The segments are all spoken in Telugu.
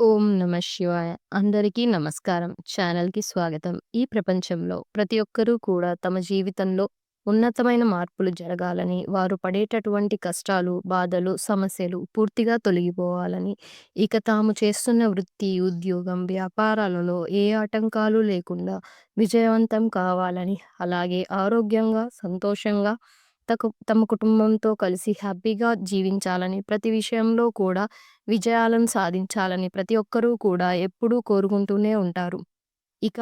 ఓం నమ శివాయ. అందరికీ నమస్కారం. ఛానల్కి స్వాగతం. ఈ ప్రపంచంలో ప్రతి ఒక్కరూ కూడా తమ జీవితంలో ఉన్నతమైన మార్పులు జరగాలని వారు పడేటటువంటి కష్టాలు బాధలు సమస్యలు పూర్తిగా తొలగిపోవాలని ఇక తాము చేస్తున్న వృత్తి ఉద్యోగం వ్యాపారాలలో ఏ ఆటంకాలు లేకుండా విజయవంతం కావాలని అలాగే ఆరోగ్యంగా సంతోషంగా తకు తమ కుటుంబంతో కలిసి హ్యాపీగా జీవించాలని ప్రతి విషయంలో కూడా విజయాలను సాధించాలని ప్రతి ఒక్కరూ కూడా ఎప్పుడూ కోరుకుంటూనే ఉంటారు. ఇక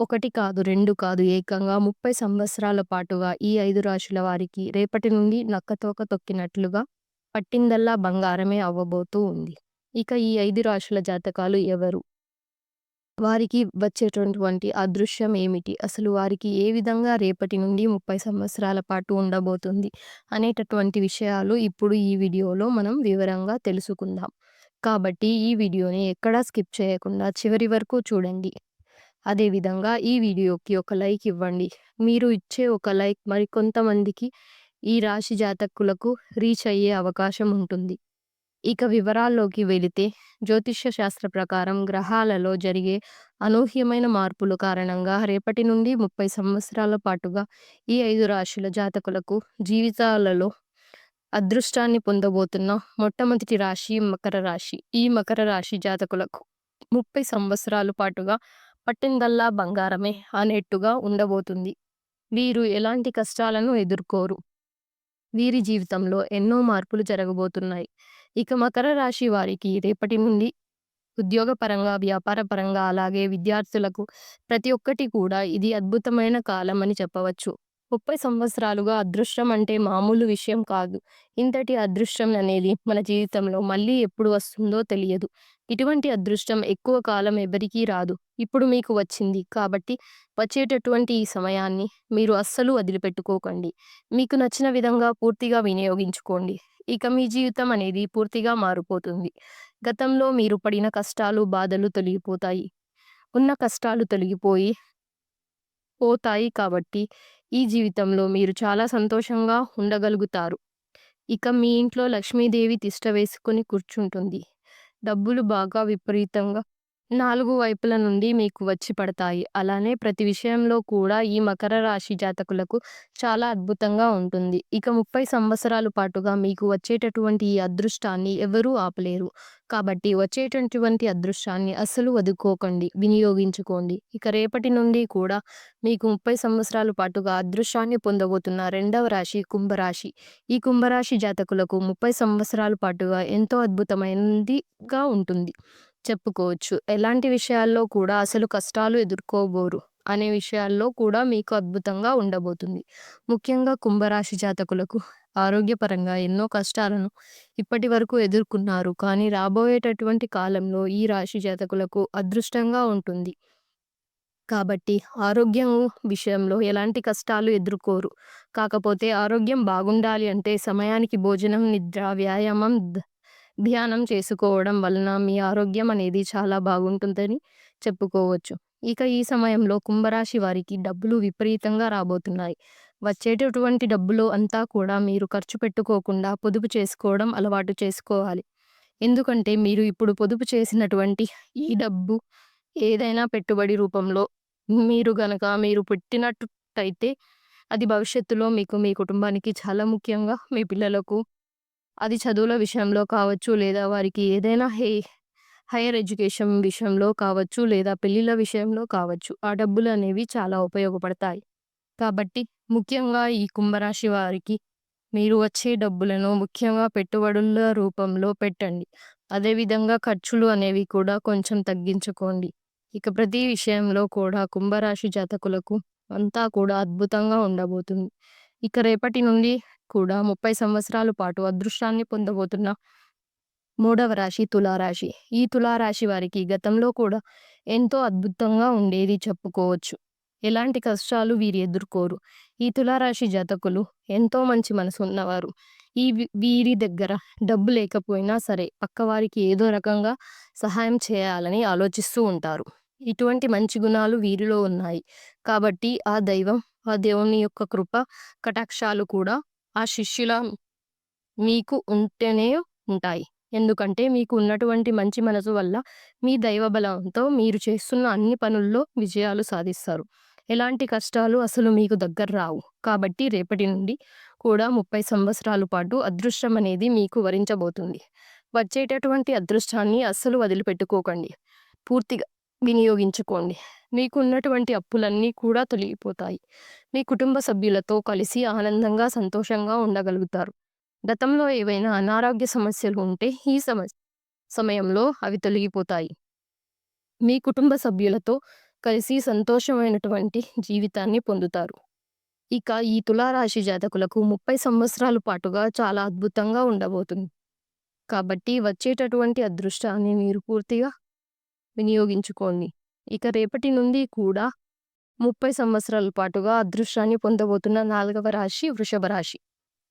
ఒకటి కాదు, రెండు కాదు ఏకంగా ముప్పై సంవత్సరాల పాటుగా ఈ ఐదు రాశుల వారికి రేపటి నుండి నక్కతోక తొక్కినట్లుగా పట్టిందల్లా బంగారమే అవ్వబోతూ ఉంది. ఇక ఈ ఐదు రాశుల జాతకాలు ఎవరు? వారికి వచ్చేటటువంటి అదృశ్యం ఏమిటి? అసలు వారికి ఏ విధంగా రేపటి నుండి ముప్పై సంవత్సరాల పాటు ఉండబోతుంది అనేటటువంటి విషయాలు ఇప్పుడు ఈ వీడియోలో మనం వివరంగా తెలుసుకుందాం. కాబట్టి ఈ వీడియోని ఎక్కడా స్కిప్ చేయకుండా చివరి వరకు చూడండి. అదేవిధంగా ఈ వీడియోకి ఒక లైక్ ఇవ్వండి. మీరు ఇచ్చే ఒక లైక్ మరికొంతమందికి ఈ రాశి జాతకులకు రీచ్ అయ్యే అవకాశం ఉంటుంది. ఇక వివరాల్లోకి వెళితే జ్యోతిష్య శాస్త్ర ప్రకారం గ్రహాలలో జరిగే అనూహ్యమైన మార్పుల కారణంగా రేపటి నుండి ముప్పై సంవత్సరాల పాటుగా ఈ ఐదు రాశుల జాతకులకు జీవితాలలో అదృష్టాన్ని పొందబోతున్న మొట్టమొదటి రాశి మకర రాశి. ఈ మకర రాశి జాతకులకు ముప్పై సంవత్సరాల పాటుగా పట్టిందల్లా బంగారమే అనేట్టుగా ఉండబోతుంది. వీరు ఎలాంటి కష్టాలను ఎదుర్కోరు. వీరి జీవితంలో ఎన్నో మార్పులు జరగబోతున్నాయి. ఇక మకర రాశి వారికి రేపటి నుండి ఉద్యోగపరంగా వ్యాపార పరంగా అలాగే విద్యార్థులకు ప్రతి ఒక్కటి కూడా ఇది అద్భుతమైన కాలం అని చెప్పవచ్చు. ముప్పై సంవత్సరాలుగా అదృష్టం అంటే మామూలు విషయం కాదు. ఇంతటి అదృష్టం అనేది మన జీవితంలో మళ్ళీ ఎప్పుడు వస్తుందో తెలియదు. ఇటువంటి అదృష్టం ఎక్కువ కాలం ఎవరికీ రాదు. ఇప్పుడు మీకు వచ్చింది కాబట్టి వచ్చేటటువంటి ఈ సమయాన్ని మీరు అస్సలు వదిలిపెట్టుకోకండి. మీకు నచ్చిన విధంగా పూర్తిగా వినియోగించుకోండి. ఇక మీ జీవితం అనేది పూర్తిగా మారిపోతుంది. గతంలో మీరు పడిన కష్టాలు బాధలు తొలగిపోతాయి. ఉన్న కష్టాలు తొలగిపోయి పోతాయి కాబట్టి ఈ జీవితంలో మీరు చాలా సంతోషంగా ఉండగలుగుతారు. ఇక మీ ఇంట్లో లక్ష్మీదేవి తిష్ట వేసుకుని కూర్చుంటుంది. డబ్బులు బాగా విపరీతంగా నాలుగు వైపుల నుండి మీకు వచ్చి పడతాయి. అలానే ప్రతి విషయంలో కూడా ఈ మకర రాశి జాతకులకు చాలా అద్భుతంగా ఉంటుంది. ఇక ముప్పై సంవత్సరాల పాటుగా మీకు వచ్చేటటువంటి ఈ అదృష్టాన్ని ఎవరూ ఆపలేరు. కాబట్టి వచ్చేటటువంటి అదృష్టాన్ని అస్సలు వదుకోకండి వినియోగించుకోండి. ఇక రేపటి నుండి కూడా మీకు ముప్పై సంవత్సరాల పాటుగా అదృష్టాన్ని పొందబోతున్న రెండవ రాశి కుంభరాశి. ఈ కుంభరాశి జాతకులకు ముప్పై సంవత్సరాల పాటుగా ఎంతో అద్భుతమైనదిగా ఉంటుంది. చెప్పుకోవచ్చు. ఎలాంటి విషయాల్లో కూడా అసలు కష్టాలు ఎదుర్కోబోరు అనే విషయాల్లో కూడా మీకు అద్భుతంగా ఉండబోతుంది. ముఖ్యంగా కుంభరాశి జాతకులకు ఆరోగ్యపరంగా ఎన్నో కష్టాలను ఇప్పటి వరకు ఎదుర్కొన్నారు. కానీ రాబోయేటటువంటి కాలంలో ఈ రాశి జాతకులకు అదృష్టంగా ఉంటుంది. కాబట్టి ఆరోగ్యం విషయంలో ఎలాంటి కష్టాలు ఎదుర్కోరు. కాకపోతే ఆరోగ్యం బాగుండాలి అంటే సమయానికి భోజనం నిద్ర వ్యాయామం ధ్యానం చేసుకోవడం వలన మీ ఆరోగ్యం అనేది చాలా బాగుంటుందని చెప్పుకోవచ్చు. ఇక ఈ సమయంలో కుంభరాశి వారికి డబ్బులు విపరీతంగా రాబోతున్నాయి. వచ్చేటటువంటి డబ్బులు అంతా కూడా మీరు ఖర్చు పెట్టుకోకుండా పొదుపు చేసుకోవడం అలవాటు చేసుకోవాలి. ఎందుకంటే మీరు ఇప్పుడు పొదుపు చేసినటువంటి ఈ డబ్బు ఏదైనా పెట్టుబడి రూపంలో మీరు గనక మీరు పెట్టినట్టయితే అది భవిష్యత్తులో మీకు మీ కుటుంబానికి చాలా ముఖ్యంగా మీ పిల్లలకు అది చదువుల విషయంలో కావచ్చు లేదా వారికి ఏదైనా హే హైయర్ ఎడ్యుకేషన్ విషయంలో కావచ్చు లేదా పెళ్ళిళ్ళ విషయంలో కావచ్చు ఆ డబ్బులు అనేవి చాలా ఉపయోగపడతాయి. కాబట్టి ముఖ్యంగా ఈ కుంభరాశి వారికి మీరు వచ్చే డబ్బులను ముఖ్యంగా పెట్టుబడుల రూపంలో పెట్టండి. అదేవిధంగా ఖర్చులు అనేవి కూడా కొంచెం తగ్గించుకోండి. ఇక ప్రతి విషయంలో కూడా కుంభరాశి జాతకులకు అంతా కూడా అద్భుతంగా ఉండబోతుంది. ఇక రేపటి నుండి కూడా ముప్పై సంవత్సరాల పాటు అదృష్టాన్ని పొందబోతున్న మూడవ రాశి తులారాశి. ఈ తులారాశి వారికి గతంలో కూడా ఎంతో అద్భుతంగా ఉండేది చెప్పుకోవచ్చు. ఎలాంటి కష్టాలు వీరు ఎదుర్కోరు. ఈ తులారాశి జాతకులు ఎంతో మంచి మనసు ఉన్నవారు. ఈ వీరి దగ్గర డబ్బు లేకపోయినా సరే పక్కవారికి ఏదో రకంగా సహాయం చేయాలని ఆలోచిస్తూ ఉంటారు. ఇటువంటి మంచి గుణాలు వీరిలో ఉన్నాయి. కాబట్టి ఆ దైవం ఆ దేవుని యొక్క కృప కటాక్షాలు కూడా ఆ శిష్యుల మీకు ఉంటేనే ఉంటాయి. ఎందుకంటే మీకు ఉన్నటువంటి మంచి మనసు వల్ల మీ దైవ బలంతో మీరు చేస్తున్న అన్ని పనుల్లో విజయాలు సాధిస్తారు. ఎలాంటి కష్టాలు అసలు మీకు దగ్గర రావు. కాబట్టి రేపటి నుండి కూడా ముప్పై సంవత్సరాల పాటు అదృష్టం అనేది మీకు వరించబోతుంది. వచ్చేటటువంటి అదృష్టాన్ని అస్సలు వదిలిపెట్టుకోకండి. పూర్తిగా వినియోగించుకోండి. మీకున్నటువంటి అప్పులన్నీ కూడా తొలగిపోతాయి. మీ కుటుంబ సభ్యులతో కలిసి ఆనందంగా సంతోషంగా ఉండగలుగుతారు. గతంలో ఏవైనా అనారోగ్య సమస్యలు ఉంటే ఈ సమస్య సమయంలో అవి తొలగిపోతాయి. మీ కుటుంబ సభ్యులతో కలిసి సంతోషమైనటువంటి జీవితాన్ని పొందుతారు. ఇక ఈ తులారాశి జాతకులకు ముప్పై సంవత్సరాల పాటుగా చాలా అద్భుతంగా ఉండబోతుంది. కాబట్టి వచ్చేటటువంటి అదృష్టాన్ని మీరు పూర్తిగా వినియోగించుకోండి. ఇక రేపటి నుండి కూడా ముప్పై సంవత్సరాల పాటుగా అదృష్టాన్ని పొందబోతున్న నాలుగవ రాశి వృషభ రాశి.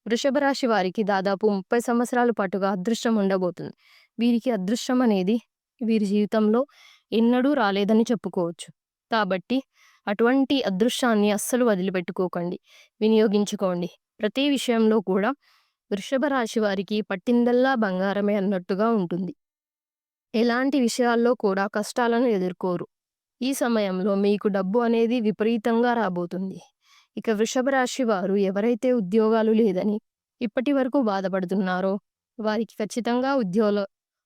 వృషభ రాశి వారికి దాదాపు ముప్పై సంవత్సరాల పాటుగా అదృష్టం ఉండబోతుంది. వీరికి అదృష్టం అనేది వీరి జీవితంలో ఎన్నడూ రాలేదని చెప్పుకోవచ్చు. కాబట్టి అటువంటి అదృష్టాన్ని అస్సలు వదిలిపెట్టుకోకండి. వినియోగించుకోండి. ప్రతి విషయంలో కూడా వృషభ రాశి వారికి పట్టిందల్లా బంగారమే అన్నట్టుగా ఉంటుంది. ఎలాంటి విషయాల్లో కూడా కష్టాలను ఎదుర్కోరు. ఈ సమయంలో మీకు డబ్బు అనేది విపరీతంగా రాబోతుంది. ఇక వృషభ రాశి వారు ఎవరైతే ఉద్యోగాలు లేదని ఇప్పటి వరకు బాధపడుతున్నారో వారికి ఖచ్చితంగా ఉద్యోగ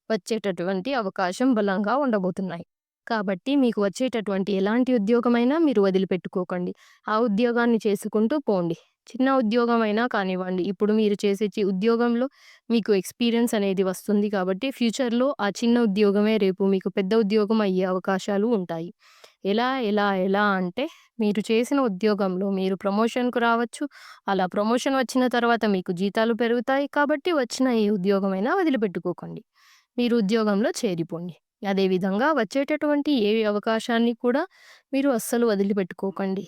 వచ్చేటటువంటి అవకాశం బలంగా ఉండబోతున్నాయి. కాబట్టి మీకు వచ్చేటటువంటి ఎలాంటి ఉద్యోగమైనా మీరు వదిలిపెట్టుకోకండి. ఆ ఉద్యోగాన్ని చేసుకుంటూ పోండి. చిన్న ఉద్యోగం అయినా కానివ్వండి. ఇప్పుడు మీరు చేసే ఉద్యోగంలో మీకు ఎక్స్పీరియన్స్ అనేది వస్తుంది కాబట్టి ఫ్యూచర్లో ఆ చిన్న ఉద్యోగమే రేపు మీకు పెద్ద ఉద్యోగం అయ్యే అవకాశాలు ఉంటాయి. ఎలా ఎలా ఎలా అంటే మీరు చేసిన ఉద్యోగంలో మీరు ప్రమోషన్కు రావచ్చు. అలా ప్రమోషన్ వచ్చిన తర్వాత మీకు జీతాలు పెరుగుతాయి కాబట్టి వచ్చిన ఏ ఉద్యోగమైనా వదిలిపెట్టుకోకండి. మీరు ఉద్యోగంలో చేరిపోండి. అదేవిధంగా వచ్చేటటువంటి ఏ అవకాశాన్ని కూడా మీరు అస్సలు వదిలిపెట్టుకోకండి.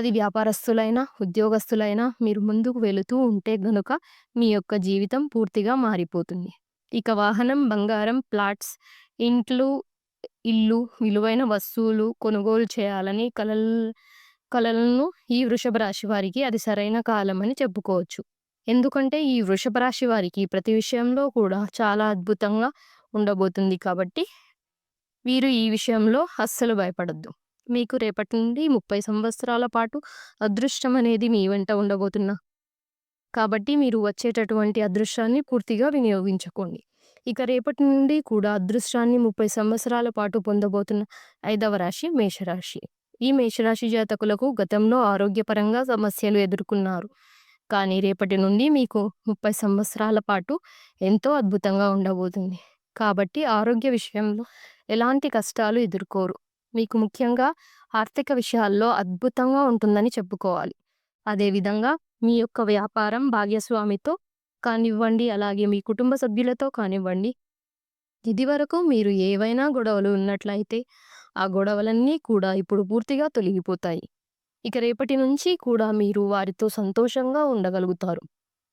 అది వ్యాపారస్తులైనా ఉద్యోగస్తులైనా మీరు ముందుకు వెళుతూ ఉంటే గనుక మీ యొక్క జీవితం పూర్తిగా మారిపోతుంది. ఇక వాహనం బంగారం ప్లాట్స్ ఇంట్లు ఇల్లు విలువైన వస్తువులు కొనుగోలు చేయాలని కలల్ కలలను ఈ వృషభ రాశి వారికి అది సరైన కాలం అని చెప్పుకోవచ్చు. ఎందుకంటే ఈ వృషభ రాశి వారికి ప్రతి విషయంలో కూడా చాలా అద్భుతంగా ఉండబోతుంది కాబట్టి వీరు ఈ విషయంలో అస్సలు భయపడద్దు. మీకు రేపటి నుండి ముప్పై సంవత్సరాల పాటు అదృష్టం అనేది మీ వెంట ఉండబోతున్నా. కాబట్టి మీరు వచ్చేటటువంటి అదృష్టాన్ని పూర్తిగా వినియోగించుకోండి. ఇక రేపటి నుండి కూడా అదృష్టాన్ని ముప్పై సంవత్సరాల పాటు పొందబోతున్న ఐదవ రాశి మేషరాశి. ఈ మేషరాశి జాతకులకు గతంలో ఆరోగ్యపరంగా సమస్యలు ఎదుర్కొన్నారు. కానీ రేపటి నుండి మీకు ముప్పై సంవత్సరాల పాటు ఎంతో అద్భుతంగా ఉండబోతుంది. కాబట్టి ఆరోగ్య విషయంలో ఎలాంటి కష్టాలు ఎదుర్కోరు. మీకు ముఖ్యంగా ఆర్థిక విషయాల్లో అద్భుతంగా ఉంటుందని చెప్పుకోవాలి. అదేవిధంగా మీ యొక్క వ్యాపారం భాగ్యస్వామితో కానివ్వండి అలాగే మీ కుటుంబ సభ్యులతో కానివ్వండి. ఇదివరకు మీరు ఏవైనా గొడవలు ఉన్నట్లయితే ఆ గొడవలన్నీ కూడా ఇప్పుడు పూర్తిగా తొలగిపోతాయి. ఇక రేపటి నుంచి కూడా మీరు వారితో సంతోషంగా ఉండగలుగుతారు.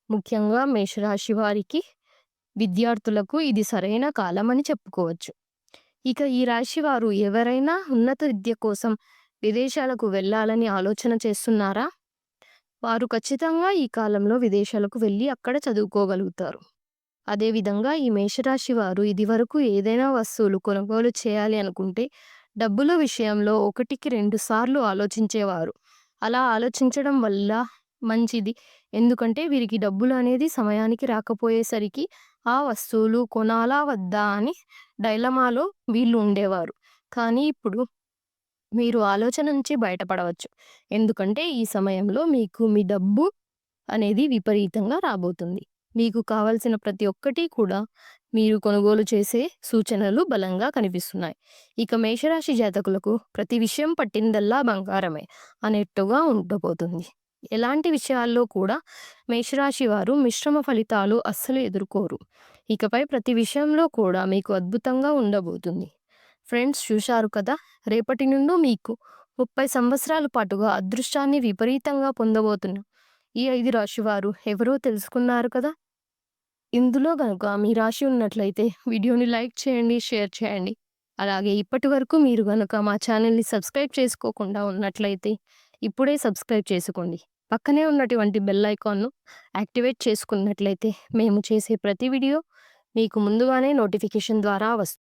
ముఖ్యంగా మేషరాశి వారికి విద్యార్థులకు ఇది సరైన కాలం అని చెప్పుకోవచ్చు. ఇక ఈ రాశి వారు ఎవరైనా ఉన్నత విద్య కోసం విదేశాలకు వెళ్ళాలని ఆలోచన చేస్తున్నారా? వారు ఖచ్చితంగా ఈ కాలంలో విదేశాలకు వెళ్ళి అక్కడ చదువుకోగలుగుతారు. అదేవిధంగా ఈ మేషరాశి వారు ఇదివరకు ఏదైనా వస్తువులు కొనుగోలు చేయాలి అనుకుంటే డబ్బుల విషయంలో ఒకటికి రెండు సార్లు ఆలోచించేవారు. అలా ఆలోచించడం వల్ల మంచిది. ఎందుకంటే వీరికి డబ్బులు అనేది సమయానికి రాకపోయేసరికి ఆ వస్తువులు కొనాలా వద్దా అని డైలమాలో వీళ్ళు ఉండేవారు కానీ ఇప్పుడు మీరు ఆలోచన నుంచి బయటపడవచ్చు. ఎందుకంటే ఈ సమయంలో మీకు మీ డబ్బు అనేది విపరీతంగా రాబోతుంది. మీకు కావలసిన ప్రతి ఒక్కటి కూడా మీరు కొనుగోలు చేసే సూచనలు బలంగా కనిపిస్తున్నాయి. ఇక మేషరాశి జాతకులకు ప్రతి విషయం పట్టిందల్లా బంగారమే అనేట్టుగా ఉండబోతుంది. ఎలాంటి విషయాల్లో కూడా మేషరాశి వారు మిశ్రమ ఫలితాలు అస్సలు ఎదుర్కోరు. ఇకపై ప్రతి విషయంలో కూడా మీకు అద్భుతంగా ఉండబోతుంది. ఫ్రెండ్స్ చూశారు కదా? రేపటి నుండి మీకు ముప్పై సంవత్సరాల పాటుగా అదృష్టాన్ని విపరీతంగా పొందబోతున్న. ఈ ఐదు రాశి వారు ఎవరో తెలుసుకున్నారు కదా? ఇందులో కనుక మీ రాశి ఉన్నట్లయితే వీడియోని లైక్ చేయండి షేర్ చేయండి. అలాగే ఇప్పటి వరకు మీరు కనుక మా ఛానల్ని సబ్స్క్రైబ్ చేసుకోకుండా ఉన్నట్లయితే ఇప్పుడే సబ్స్క్రైబ్ చేసుకోండి. పక్కనే ఉన్నటువంటి బెల్ ఐకాన్ను యాక్టివేట్ చేసుకున్నట్లయితే మేము చేసే ప్రతి వీడియో మీకు ముందుగానే నోటిఫికేషన్ ద్వారా వస్తుంది.